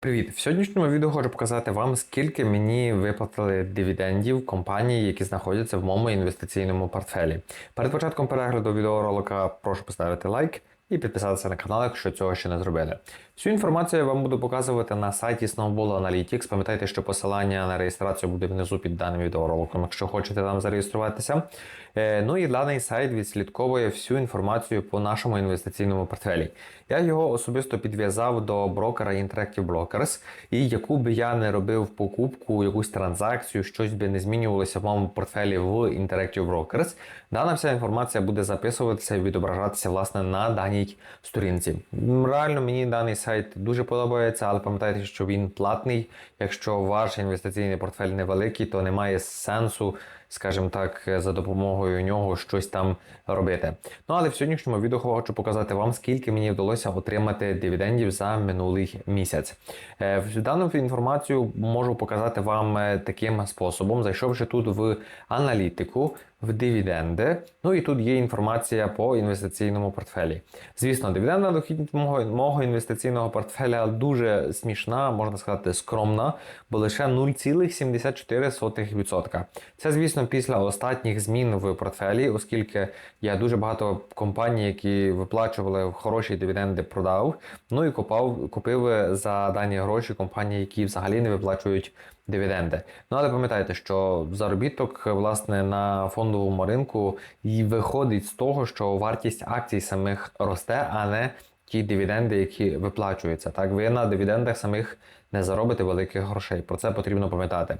Привіт! В сьогоднішньому відео хочу показати вам, скільки мені виплатили дивідендів компанії, які знаходяться в моєму інвестиційному портфелі. Перед початком перегляду відеоролика прошу поставити лайк і підписатися на канал, якщо цього ще не зробили. Всю інформацію я вам буду показувати на сайті Snowball Analytics. Пам'ятайте, що посилання на реєстрацію буде внизу під даним відеороликом, якщо хочете там зареєструватися. Е, Ну і даний сайт відслідковує всю інформацію по нашому інвестиційному портфелі. Я його особисто підв'язав до брокера Interactive Brokers, і яку би я не робив покупку, якусь транзакцію, щось би не змінювалося в моєму портфелі в Interactive Brokers, дана вся інформація буде записуватися і відображатися власне на даній сторінці. Реально мені даний сайт дуже подобається, але пам'ятайте, що він платний. Якщо ваш інвестиційний портфель невеликий, то немає сенсу скажімо так, за допомогою нього щось там робити. Ну але в сьогоднішньому відео хочу показати вам, скільки мені вдалося отримати дивідендів за минулий місяць. Е, Дану інформацію можу показати вам е, таким способом, зайшовши тут в аналітику. В дивіденди, ну і тут є інформація по інвестиційному портфелі. Звісно, дивідендна дохідність мого, мого інвестиційного портфеля дуже смішна, можна сказати, скромна, бо лише 0,74%. Це, звісно, після останніх змін в портфелі, оскільки я дуже багато компаній, які виплачували хороші дивіденди, продав. Ну і купав, купив за дані гроші компанії, які взагалі не виплачують дивіденди. Ну але пам'ятайте, що заробіток власне на фондовому ринку і виходить з того, що вартість акцій самих росте, а не ті дивіденди, які виплачуються. Так, ви на дивідендах самих не заробите великих грошей. Про це потрібно пам'ятати.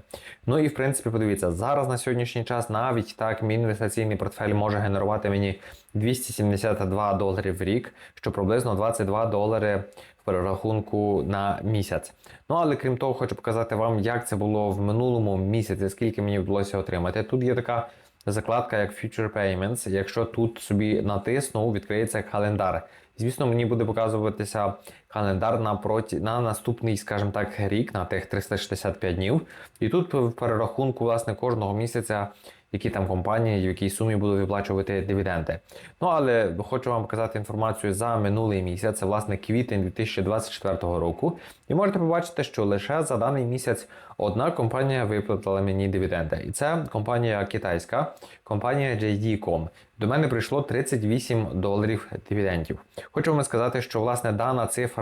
Ну і в принципі, подивіться, зараз на сьогоднішній час навіть так мій інвестиційний портфель може генерувати мені 272 долари в рік, що приблизно 22 долари в перерахунку на місяць. Ну але крім того, хочу показати вам, як це було в минулому місяці, скільки мені вдалося отримати. Тут є така закладка, як Future Payments. Якщо тут собі натисну, відкриється календар. Звісно, мені буде показуватися календар на проті на наступний, скажімо так, рік, на тих 365 днів. І тут в перерахунку, власне, кожного місяця, які там компанії, в якій сумі будуть виплачувати дивіденди. Ну але хочу вам показати інформацію за минулий місяць, це власне квітень 2024 року. І можете побачити, що лише за даний місяць одна компанія виплатила мені дивіденди. І це компанія китайська, компанія JD.com. До мене прийшло 38 доларів дивідендів. Хочу вам сказати, що власне дана цифра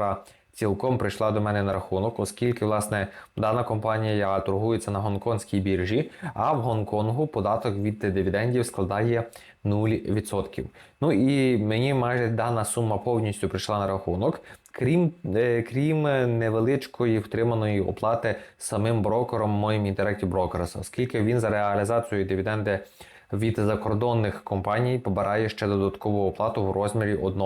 цілком прийшла до мене на рахунок, оскільки власне дана компанія торгується на гонконгській біржі, а в Гонконгу податок від дивідендів складає 0%. Ну і мені майже дана сума повністю прийшла на рахунок. Крім е, крім невеличкої втриманої оплати самим брокером моїм Interactive Brokers, оскільки він за реалізацію дивіденди від закордонних компаній побирає ще додаткову оплату в розмірі 1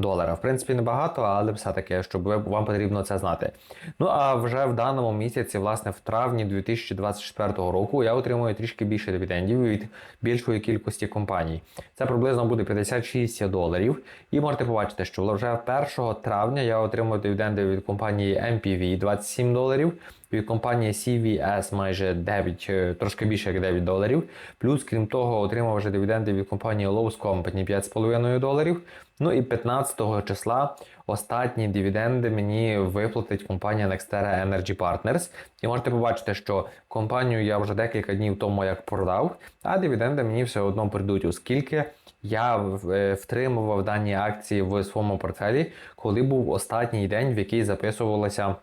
долара. В принципі, небагато, але все-таки, щоб вам потрібно це знати. Ну а вже в даному місяці, власне, в травні 2024 року, я отримую трішки більше дивідендів від більшої кількості компаній. Це приблизно буде 56 доларів. І можете побачити, що вже 1 травня я отримую дивіденди від компанії MPV 27 доларів від компанії CVS майже 9, е, трошки більше як 9 доларів. Плюс, крім того, отримав вже дивіденди від компанії Lowe's Company 5,5 доларів. Ну і 15 числа останні дивіденди мені виплатить компанія Nextera Energy Partners. І можете побачити, що компанію я вже декілька днів тому як продав, а дивіденди мені все одно прийдуть, оскільки я е, втримував дані акції в своєму портфелі, коли був останній день, в який записувалося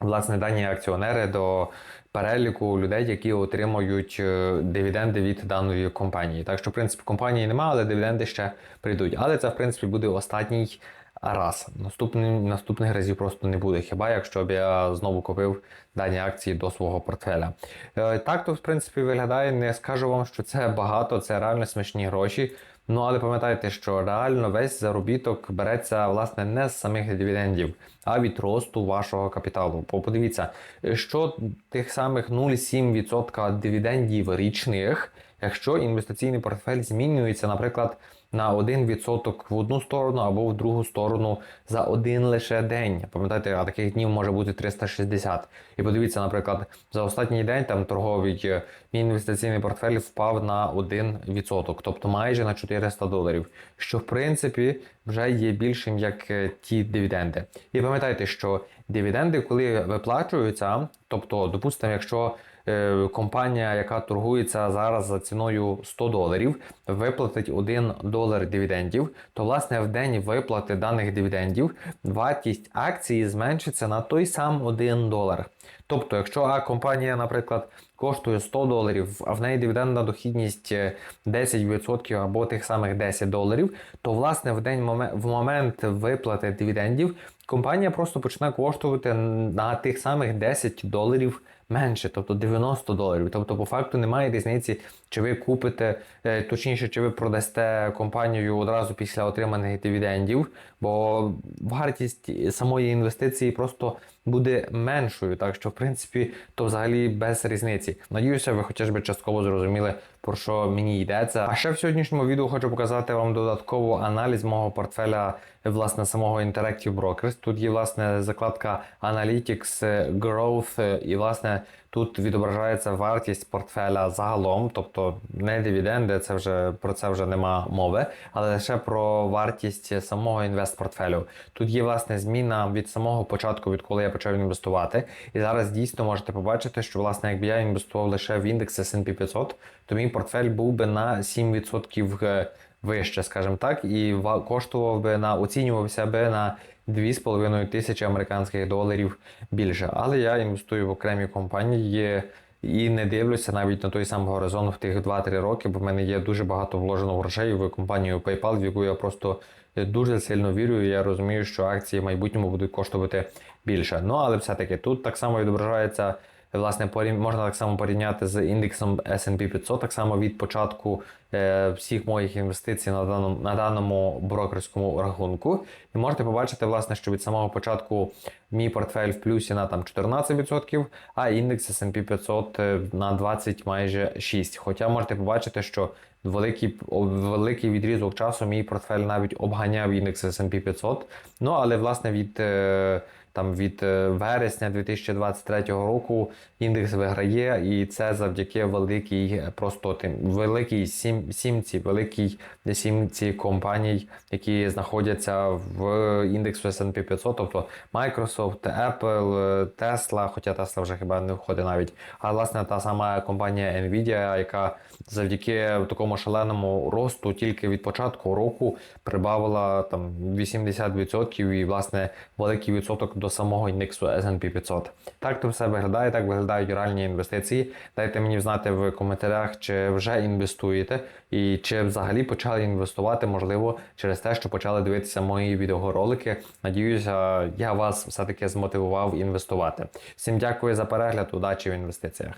власне дані акціонери до переліку людей, які отримують е, дивіденди від даної компанії. Так що, в принципі, компанії немає, але дивіденди ще прийдуть. Але це, в принципі, буде останній раз. Наступний, наступних разів просто не буде. Хіба якщо б я знову купив дані акції до свого портфеля. Е, Так то, в принципі, виглядає. Не скажу вам, що це багато, це реально смішні гроші. Ну, але пам'ятайте, що реально весь заробіток береться власне не з самих дивідендів, а від росту вашого капіталу. Подивіться, що тих самих 0,7% дивідендів річних, якщо інвестиційний портфель змінюється, наприклад, на 1% в одну сторону або в другу сторону за один лише день. Пам'ятаєте, а таких днів може бути 360. І подивіться, наприклад, за останній день там торговий е, мій інвестиційний портфель впав на 1%, тобто майже на 400 доларів. Що в принципі вже є більшим як е, ті дивіденди. І пам'ятайте, що дивіденди, коли виплачуються, тобто, допустимо, якщо е, компанія, яка торгується зараз за ціною 100 доларів, виплатить 1 долар дивідендів, то власне в день виплати даних дивідендів вартість акції зменшиться на той сам 1 долар. Тобто, якщо А компанія, наприклад, коштує 100 доларів, а в неї дивідендна дохідність е, 10% або тих самих 10 доларів, то власне в день в момент виплати дивідендів компанія просто почне коштувати на тих самих 10 доларів менше, тобто 90 доларів. Тобто, по факту немає різниці, чи ви купите, е, точніше, чи ви продасте компанію одразу після отриманих дивідендів, бо вартість самої інвестиції просто буде меншою. Так що, в принципі, то взагалі без різниці. Надіюся, ви хоча б частково зрозуміли, про що мені йдеться. А ще в сьогоднішньому відео хочу показати вам додатково аналіз мого портфеля власне самого Interactive Brokers. Тут є власне закладка Analytics е, Growth, е, і власне тут відображається вартість портфеля загалом, тобто не дивіденди, це вже про це вже нема мови, але лише про вартість самого інвестпортфелю. Тут є власне зміна від самого початку, відколи я почав інвестувати. І зараз дійсно можете побачити, що власне, якби я інвестував лише в індекс S&P 500, то мій портфель був би на 7% е, вище, скажімо так, і коштував би на оцінювався би на 2,5 тисячі американських доларів більше. Але я інвестую в окремі компанії. І не дивлюся навіть на той самий горизонт в тих 2-3 роки, бо в мене є дуже багато вложено грошей в компанію PayPal, в яку я просто дуже сильно вірю. І я розумію, що акції в майбутньому будуть коштувати більше. Ну але все-таки тут так само відображається. Власне, можна так само порівняти з індексом S&P 500, так само від початку е, всіх моїх інвестицій на даному, на даному брокерському рахунку. І можете побачити, власне, що від самого початку мій портфель в плюсі на там 14%, а індекс S&P 500 е, на 20 майже 6. Хоча можете побачити, що великий, великий відрізок часу мій портфель навіть обганяв індекс S&P 500. Ну, але власне від е, там від е, вересня 2023 року індекс виграє, і це завдяки великій просто тим великій сім, сімці, великій сімці компаній, які знаходяться в індексу S&P 500, тобто Microsoft, Apple, е, Tesla, хоча Tesla вже хіба не входить навіть. А власне та сама компанія Nvidia, яка завдяки такому шаленому росту тільки від початку року прибавила там 80% і власне великий відсоток до самого індексу S&P 500. Так то все виглядає, так виглядають реальні інвестиції. Дайте мені знати в коментарях, чи вже інвестуєте, і чи взагалі почали інвестувати, можливо, через те, що почали дивитися мої відеоролики. Надіюся, я вас все-таки змотивував інвестувати. Всім дякую за перегляд, удачі в інвестиціях.